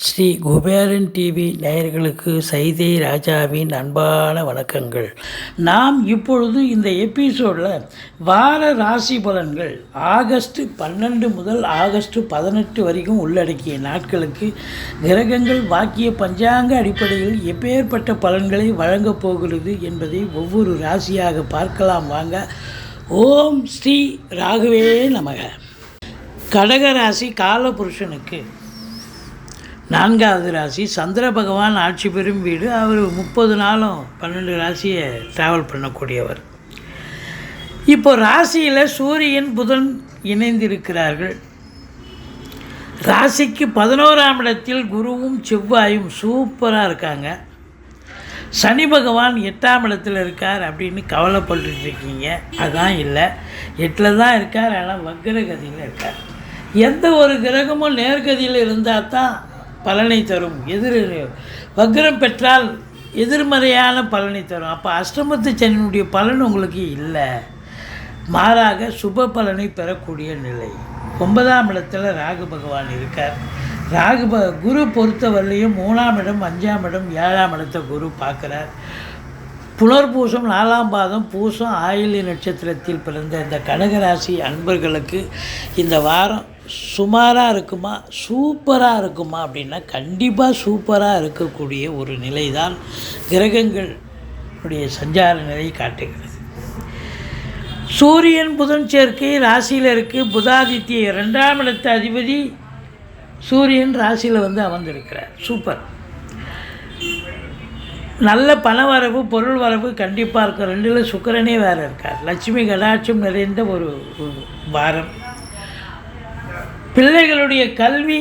Sri Kuberan TV நேயர்களுக்கு சைதை ராஜாவின் அன்பான வணக்கங்கள். நாம் இப்பொழுது இந்த எபிசோடில் வார ராசி பலன்கள் ஆகஸ்ட் பன்னெண்டு முதல் ஆகஸ்ட் பதினெட்டு வரைக்கும் உள்ளடக்கிய நாட்களுக்கு கிரகங்கள் வாக்கிய பஞ்சாங்க அடிப்படையில் எப்பேற்பட்ட பலன்களை வழங்கப் போகிறது என்பதை ஒவ்வொரு ராசியாக பார்க்கலாம் வாங்க. ஓம் ஸ்ரீ ராகவே நமக. கடக ராசி காலபுருஷனுக்கு நான்காவது ராசி சந்திர பகவான் ஆட்சி பெறும் வீடு. அவர் முப்பது நாளும் பன்னெண்டு ராசியை ட்ராவல் பண்ணக்கூடியவர். இப்போ ராசியில் சூரியன் புதன் இணைந்திருக்கிறார்கள். ராசிக்கு பதினோராம் இடத்தில் குருவும் செவ்வாயும் சூப்பராக இருக்காங்க. சனி பகவான் எட்டாம் இடத்துல இருக்கார் அப்படின்னு கவலைப்பட்டு இருக்கீங்க. அதான் இல்லை. எட்டில் தான் இருக்கார் ஆனால் வக்கரகதியில் இருக்கார். எந்த ஒரு கிரகமும் நேர்கதியில் இருந்தால் தான் பலனை தரும் எதிர் வக்ரம் பெற்றால் எதிர்மறையான பலனை தரும். அப்போ அஷ்டமத்து சனியினுடைய பலன் உங்களுக்கு இல்லை. மாறாக சுப பலனை பெறக்கூடிய நிலை. ஒன்பதாம் இடத்துல ராகு பகவான் இருக்கார். ராகு ப குரு பொறுத்தவரையிலையும் மூணாம் இடம் அஞ்சாம் இடம் ஏழாம் இடத்தை குரு பார்க்குறார். புனர்பூசம் நாலாம் பாதம் பூசம் ஆயிலி நட்சத்திரத்தில் பிறந்த இந்த கடகராசி அன்பர்களுக்கு இந்த வாரம் சுமாராக இருக்குமா? சூப்பராக இருக்குமா அப்படின்னா கண்டிப்பாக சூப்பராக இருக்கக்கூடிய ஒரு நிலை தான் கிரகங்களுடைய சஞ்சார நிலை காட்டுகிறது. சூரியன் புதன் சேர்க்கை ராசியில் இருக்குது புதாதித்ய ரெண்டாம் இடத்த அதிபதி சூரியன் ராசியில் வந்து அமர்ந்திருக்கிறார். சூப்பர். நல்ல பண வரவு பொருள் வரவு கண்டிப்பாக இருக்கும். ரெண்டில் சுக்கரனே வேறு இருக்கார். லட்சுமி கடாட்சம் நிறைந்த ஒரு வாரம். பிள்ளைகளுடைய கல்வி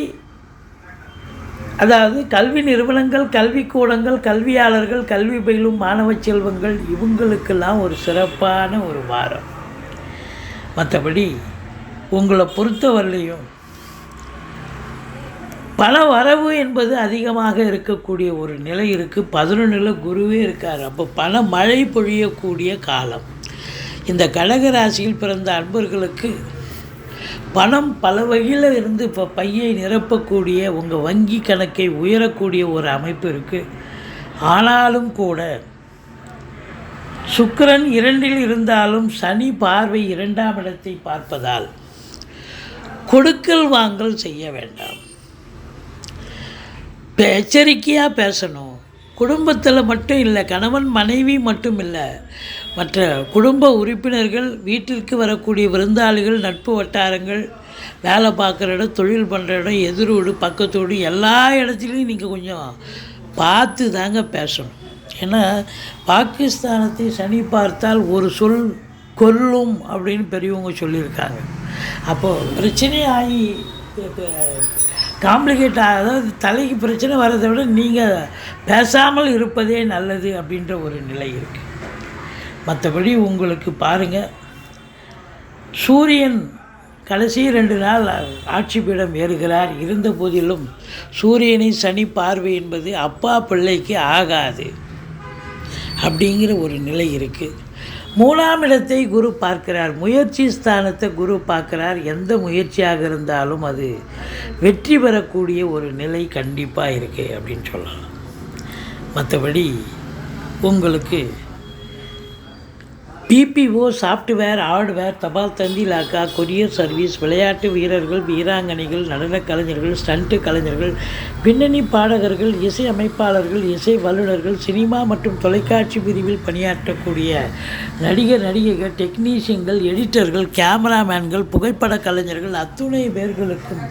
அதாவது கல்வி நிறுவனங்கள் கல்விக்கூடங்கள் கல்வியாளர்கள் கல்வி பயிலும் மாணவ செல்வங்கள் இவங்களுக்கெல்லாம் ஒரு சிறப்பான ஒரு வாரம். மற்றபடி உங்களை பொறுத்தவரையிலையும் பண வரவு என்பது அதிகமாக இருக்கக்கூடிய ஒரு நிலை இருக்குது பதினொன்றில் குருவே இருக்கார். அப்போ பண மழை பொழியக்கூடிய காலம். இந்த கடக ராசியில் பிறந்த அன்பர்களுக்கு பணம் பல வகையில் இருந்து இப்போ பையை நிரப்பக்கூடிய உங்கள் வங்கி கணக்கை உயரக்கூடிய ஒரு அமைப்பு இருக்குது ஆனாலும் கூட சுக்கரன் இரண்டில் இருந்தாலும் சனி பார்வை இரண்டாம் இடத்தை பார்ப்பதால் கொடுக்கல் வாங்கல் செய்ய வேண்டாம். எச்சரிக்கையாக பேசணும். குடும்பத்தில் மட்டும் இல்லை கணவன் மனைவி மட்டும் இல்லை மற்ற குடும்ப உறுப்பினர்கள் வீட்டிற்கு வரக்கூடிய விருந்தாளிகள் நட்பு வட்டாரங்கள் வேலை பார்க்குற இடம் தொழில் பண்ணுற இடம் எதிரோடு பக்கத்தோடு எல்லா இடத்துலையும் நீங்கள் கொஞ்சம் பார்த்து தாங்க பேசணும். ஏன்னா பாகிஸ்தானத்தை சனி பார்த்தால் ஒரு சொல் கொல்லும் அப்படின்னு பெரியவங்க சொல்லியிருக்காங்க. அப்போது பிரச்சனையாகி காம்ப்ளிகேட் அதாவது தலைக்கு பிரச்சனை வர்றதை விட நீங்கள் பேசாமல் இருப்பதே நல்லது அப்படின்ற ஒரு நிலை இருக்குது மற்றபடி உங்களுக்கு பாருங்கள் சூரியன் கடைசி ரெண்டு நாள் ஆட்சி பீடம் ஏறுகிறார். இருந்த போதிலும் சூரியனை சனி பார்வை என்பது அப்பா பிள்ளைக்கு ஆகாது அப்படிங்கிற ஒரு நிலை இருக்குது மூணாம் இடத்தை குரு பார்க்கிறார். முயற்சி ஸ்தானத்தை குரு பார்க்கிறார். எந்த முயற்சியாக இருந்தாலும் அது வெற்றி பெறக்கூடிய ஒரு நிலை கண்டிப்பாக இருக்குது அப்படின்னு சொல்லலாம். மற்றபடி உங்களுக்கு பிபிஓ சாஃப்ட்வேர் ஹார்ட்வேர் தபால் தந்தி லாக்கா கொரியர் சர்வீஸ் விளையாட்டு வீரர்கள் வீராங்கனைகள் நடனக் கலைஞர்கள் ஸ்டண்ட்டு கலைஞர்கள் பின்னணி பாடகர்கள் இசை அமைப்பாளர்கள் இசை வல்லுநர்கள் சினிமா மற்றும் தொலைக்காட்சி பிரிவில் பணியாற்றக்கூடிய நடிகர் நடிகைகள் டெக்னீஷியன்கள் எடிட்டர்கள் கேமராமேன்கள் புகைப்பட கலைஞர்கள் அத்துணை பேர்களுக்கும்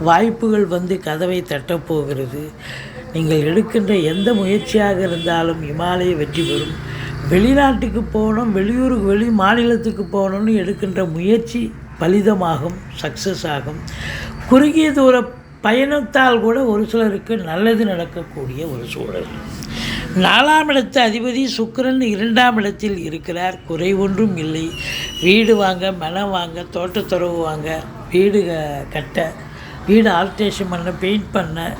வாய்ப்புகள் வந்து கதவை தட்டப்போகிறது நீங்கள் எடுக்கின்ற எந்த முயற்சியாக இருந்தாலும் இமாலய வெற்றி பெறும். வெளிநாட்டுக்கு போகணும் வெளியூருக்கு வெளி மாநிலத்துக்கு போகணும்னு எடுக்கின்ற முயற்சி பலிதமாகும் சக்ஸஸ் ஆகும். குறுகிய தூர பயணத்தால் கூட ஒரு சிலருக்கு நல்லது நடக்கக்கூடிய ஒரு சூழல். நாலாம் இடத்து அதிபதி சுக்கரன் இரண்டாம் இடத்தில் இருக்கிறார். குறை ஒன்றும் இல்லை. வீடு வாங்க மனம் வாங்க தோட்டத்துறவு வாங்க வீடு க- கட்ட வீடு ஆல்ட்ரேஷன் பண்ண பெயிண்ட் பண்ண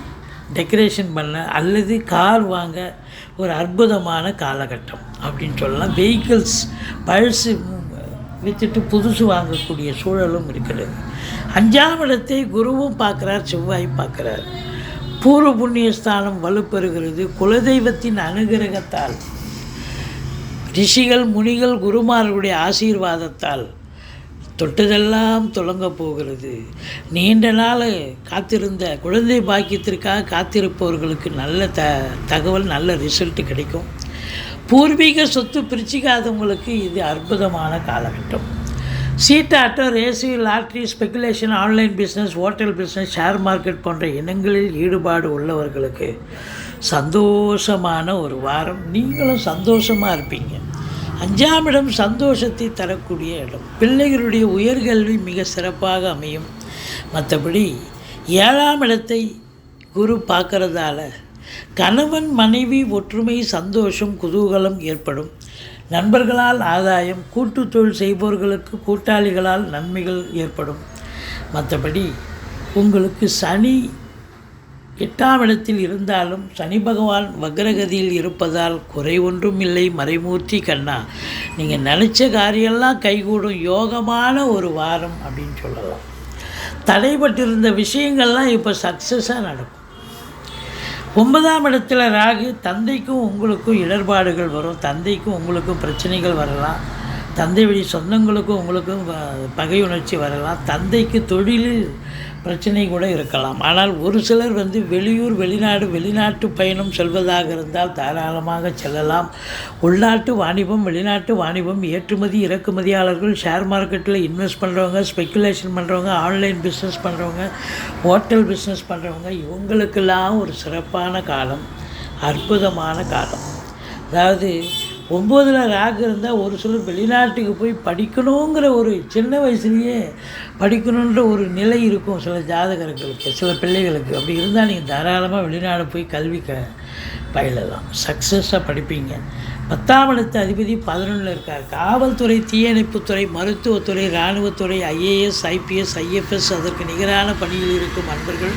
டெக்கரேஷன் பண்ண அல்லது கார் வாங்க ஒரு அற்புதமான காலகட்டம். அப்படின்னு சொல்லலாம். வெஹிக்கிள்ஸ் பழசு விற்றுட்டு புதுசு வாங்கக்கூடிய சூழலும் இருக்கிறது. அஞ்சாம் இடத்தை குருவும் பார்க்குறார் செவ்வாய் பார்க்குறார். பூர்வ புண்ணிய ஸ்தானம் வலுப்பெறுகிறது. குலதெய்வத்தின் அனுகிரகத்தால் ரிஷிகள் முனிகள் குருமார்களுடைய ஆசீர்வாதத்தால் தொட்டதெல்லாம் தொடங்க போகிறது. நீண்ட நாள் காத்திருந்த குழந்தை பாக்கியத்திற்காக காத்திருப்பவர்களுக்கு நல்ல த தகவல் நல்ல ரிசல்ட் கிடைக்கும். பூர்வீக சொத்து பிரிச்சிக்காதவங்களுக்கு இது அற்புதமான காலகட்டம். சீட்டாட்டம் ரேசி lottery speculation online business hotel business share market போன்ற இனங்களில் ஈடுபாடு உள்ளவர்களுக்கு சந்தோஷமான ஒரு வாரம். நீங்களும் சந்தோஷமாக இருப்பீங்க. அஞ்சாம் இடம் சந்தோஷத்தை தரக்கூடிய இடம். பிள்ளைகளுடைய உயர்கல்வி மிக சிறப்பாக அமையும். மற்றபடி ஏழாம் இடத்தை குரு பார்க்குறதால கணவன் மனைவி ஒற்றுமை சந்தோஷம் குதூகலம் ஏற்படும். நண்பர்களால் ஆதாயம் கூட்டு தொழில் செய்பவர்களுக்கு கூட்டாளிகளால் நன்மைகள் ஏற்படும். மற்றபடி உங்களுக்கு சனி எட்டாம் இடத்தில் இருந்தாலும் சனி பகவான் வக்ரகதியில் இருப்பதால் குறை ஒன்றும் இல்லை. மறைமூர்த்தி கண்ணா நீங்கள் நினச்ச காரியெல்லாம் கைகூடும். யோகமான ஒரு வாரம் அப்படின்னு சொல்லலாம். தடைப்பட்டிருந்த விஷயங்கள்லாம் இப்போ சக்ஸஸாக நடக்கும். ஒன்பதாம் இடத்துல ராகு தந்தைக்கும் உங்களுக்கும் இடர்பாடுகள் வரும். தந்தைக்கும் உங்களுக்கும் பிரச்சனைகள் வரலாம். தந்தை வழி சொந்தங்களுக்கும் உங்களுக்கும் வ- பகை உணர்ச்சி வரலாம். தந்தைக்கு தொழிலில் பிரச்சனை கூட இருக்கலாம். ஆனால் ஒரு சிலர் வந்து வெளியூர் வெளிநாடு வெளிநாட்டு பயணம் செல்வதாக இருந்தால் தாராளமாக செல்லலாம். உள்நாட்டு வாணிபம் வெளிநாட்டு வாணிபம் ஏற்றுமதி இறக்குமதியாளர்கள் ஷேர் மார்க்கெட்டில் இன்வெஸ்ட் பண்ணுறவங்க ஸ்பெக்குலேஷன் பண்ணுறவங்க ஆன்லைன் பிஸ்னஸ் பண்ணுறவங்க ஹோட்டல் பிஸ்னஸ் பண்ணுறவங்க இவங்களுக்கெல்லாம் ஒரு சிறப்பான காலம் அற்புதமான காலம். அதாவது ஒம்போதில் ராகு இருந்தால் ஒரு சிலர் வெளிநாட்டுக்கு போய் படிக்கணுங்கிற ஒரு சின்ன வயசுலேயே படிக்கணுன்ற ஒரு நிலை இருக்கும் சில ஜாதகர்களுக்கு சில பிள்ளைகளுக்கு. அப்படி இருந்தால் நீங்கள் தாராளமாக வெளிநாடு போய் கல்வி க பயிலலாம். சக்ஸஸாக படிப்பீங்க. பத்தாம் இடத்து அதிபதி பதினொன்றில் இருக்கார். காவல்துறை தீயணைப்புத்துறை மருத்துவத்துறை இராணுவத்துறை ஐஏஎஸ் ஐபிஎஸ் ஐஎஃப்எஸ் அதற்கு நிகரான பணியில் இருக்கும் அன்பர்கள்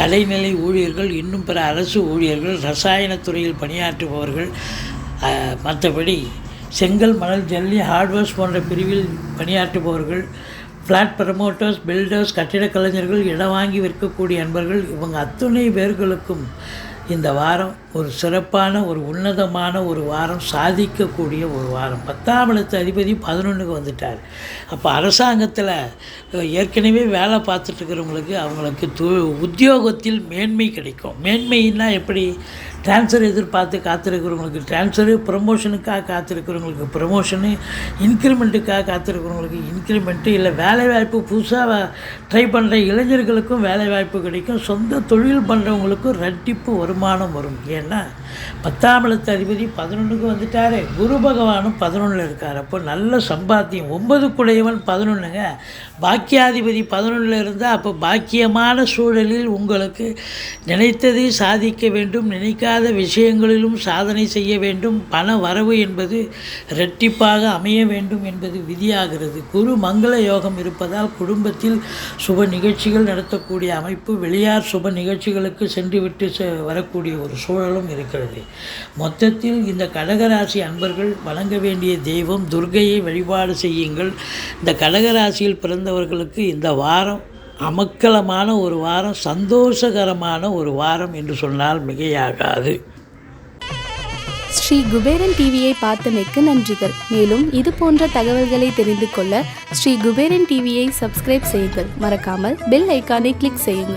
கலைநிலை ஊழியர்கள் இன்னும் பிற அரசு ஊழியர்கள் ரசாயனத்துறையில் பணியாற்றுபவர்கள் மற்றபடி செங்கல் மணல் ஜல்லி ஹார்ட்வேர்ஸ் போன்ற பிரிவில் பணியாற்றுபவர்கள் ஃப்ளாட் ப்ரமோட்டர்ஸ் பில்டர்ஸ் கட்டிடக் கலைஞர்கள் இடம் வாங்கி விற்கக்கூடிய அன்பர்கள் இவங்க அத்துணை பேர்களுக்கும் இந்த வாரம் ஒரு சிறப்பான ஒரு உன்னதமான ஒரு வாரம் சாதிக்கக்கூடிய ஒரு வாரம். பத்தாம் இடத்து அதிபதி பதினொன்றுக்கு வந்துட்டார். அப்போ அரசாங்கத்தில் ஏற்கனவே வேலை பார்த்துட்டு இருக்கிறவங்களுக்கு அவங்களுக்கு து உத்தியோகத்தில் மேன்மை கிடைக்கும். மேன்மைன்னா எப்படி? ட்ரான்ஸ்ஃபர் எதிர்பார்த்து காத்திருக்கிறவங்களுக்கு ட்ரான்ஸ்ஃபரு ப்ரமோஷனுக்காக காத்திருக்கிறவங்களுக்கு ப்ரமோஷனு இன்க்ரிமெண்ட்டுக்காக காத்திருக்கிறவங்களுக்கு இன்க்ரிமெண்ட்டு இல்லை. வேலைவாய்ப்பு புதுசாக ட்ரை பண்ணுற இளைஞர்களுக்கும் வேலைவாய்ப்பு கிடைக்கும். சொந்த தொழில் பண்ணுறவங்களுக்கும் ரெட்டிப்பு வருமானம் வரும். ஏன்னா பத்தாம் இடத்து அதிபதி பதினொன்றுக்கு வந்துட்டாரு. குரு பகவானும் பதினொன்றில் இருக்கார். அப்போ நல்ல சம்பாத்தியம். ஒன்பது குடையவன் பதினொன்றுங்க. பாக்கியாதிபதி பதினொன்றில் இருந்தால் அப்போ பாக்கியமான சூழலில் உங்களுக்கு நினைத்ததை சாதிக்க வேண்டும். நினைக்காத விஷயங்களிலும் சாதனை செய்ய வேண்டும். பண வரவு என்பது இரட்டிப்பாக அமைய வேண்டும் என்பது விதியாகிறது. குரு மங்கள யோகம் இருப்பதால் குடும்பத்தில் சுப நிகழ்ச்சிகள் நடத்தக்கூடிய அமைப்பு வெளியார் சுப நிகழ்ச்சிகளுக்கு சென்றுவிட்டு செ- வரக்கூடிய ஒரு சூழலும் இருக்கிறது. மொத்தத்தில் இந்த கடகராசி அன்பர்கள் வழங்க வேண்டிய தெய்வம் துர்கையை வழிபாடு செய்யுங்கள். இந்த கடகராசியில் பிறந்தவர்களுக்கு இந்த வாரம் அமக்கலமான ஒரு வாரம் சந்தோஷகரமான ஒரு வாரம் என்று சொன்னால் மிகையாகாது. ஸ்ரீ குபேரன் டிவியை பார்த்தமைக்கு நன்றிகள். மேலும் இது போன்ற தகவல்களை தெரிந்து கொள்ள ஸ்ரீ குபேரன் டிவியை சப்ஸ்கிரைப் செய்யுங்கள். மறக்காமல் பெல் ஐக்கானை கிளிக் செய்யுங்கள்.